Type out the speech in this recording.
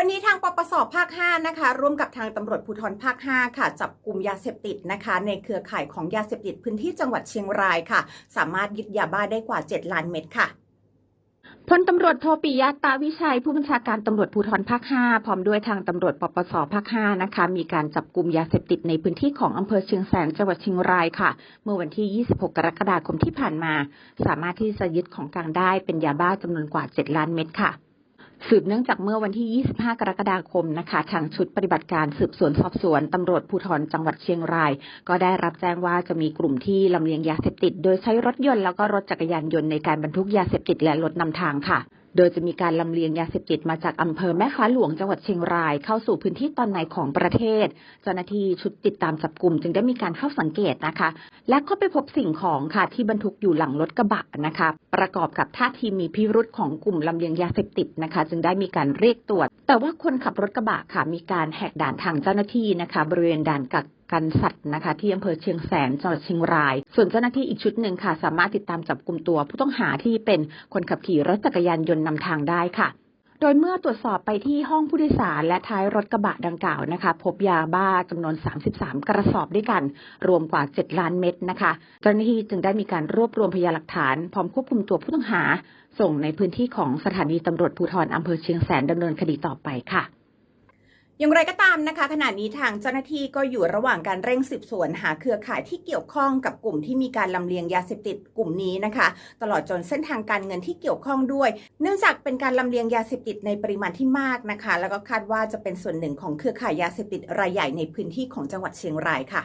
วันนี้ทางปปสภาค 5 นะคะ ร่วมกับทางตำรวจภูธรภาค 5 ค่ะ จับกลุ่มยาเสพติดนะคะ ในเครือข่ายของยาเสพติดพื้นที่จังหวัดเชียงรายค่ะ สามารถยึดยาบ้าได้กว่า 7 ล้านเม็ดค่ะพลตำรวจโทปิยะตาวิชัย ผู้บัญชาการตำรวจภูธรภาค 5 พร้อมด้วยทางตำรวจปปสภาค 5 นะคะ มีการจับกลุ่มยาเสพติดในพื้นที่ของอำเภอเชียงแสนจังหวัดเชียงรายค่ะ เมื่อวันที่ 26 กรกฎาคมที่ผ่านมา สามารถที่จะยึดของกลางได้เป็นยาบ้าจำนวนกว่า 7 ล้านเม็ดค่ะ สืบเนื่องจากเมื่อวันที่ 25 กรกฎาคมนะคะ ทางชุดปฏิบัติการสืบสวนสอบสวนตำรวจภูธรจังหวัดเชียงราย ก็ได้รับแจ้งว่าจะมีกลุ่มที่ลำเลียงยาเสพติด โดยใช้รถยนต์แล้วก็รถจักรยานยนต์ในการบรรทุกยาเสพติดและรถนำทางค่ะ โดยจะมีการลำเลียงยาเสพติดมาจากอำเภอแม่ฟ้าหลวงจังหวัดเชียงราย เข้าสู่พื้นที่ตอนในของประเทศ เจ้าหน้าที่ชุดติดตามจับกลุ่มจึงได้มีการเข้าสังเกตนะคะ และก็ไปพบสิ่งของค่ะที่บรรทุกอยู่หลังรถกระบะนะคะ ประกอบกับท่าทีมีพิรุษของกลุ่มลำเลียงยาเสพติดนะคะ จึงได้มีการเรียกตรวจ แต่ว่าคนขับรถกระบะค่ะมีการแหกด่านทางเจ้าหน้าที่นะคะ บริเวณด่านกัก กันสัตว์นะคะ ที่อำเภอเชียงแสนจังหวัดเชียงราย ส่วนเจ้าหน้าที่อีกชุดหนึ่งค่ะ สามารถติดตามจับกลุ่มตัว ผู้ต้องหาที่เป็นคนขับขี่รถจักรยานยนต์นำทางได้ค่ะโดยเมื่อตรวจสอบไปที่ห้องผู้โดยสารและท้ายรถกระบะดังกล่าวนะคะ พบยาบ้าจำนวน 33 กระสอบด้วยกัน รวมกว่า 7 ล้านเม็ดนะคะเจ้าหน้าที่จึงได้มีการรวบรวมพยานหลักฐาน พร้อมควบคุมตัวผู้ต้องหา ส่งในพื้นที่ของสถานีตำรวจภูธรอำเภอเชียงแสนดำเนินคดีต่อไปค่ะ อย่างไรก็ตามนะคะ ขณะนี้ทางเจ้าหน้าที่ก็อยู่ระหว่างการเร่งสืบสวนหาเครือข่ายที่เกี่ยวข้องกับกลุ่มที่มีการลำเลียงยาเสพติดกลุ่มนี้นะคะ ตลอดจนเส้นทางการเงินที่เกี่ยวข้องด้วย เนื่องจากเป็นการลำเลียงยาเสพติดในปริมาณที่มากนะคะ แล้วก็คาดว่าจะเป็นส่วนหนึ่งของเครือข่ายยาเสพติดรายใหญ่ในพื้นที่ของจังหวัดเชียงรายค่ะ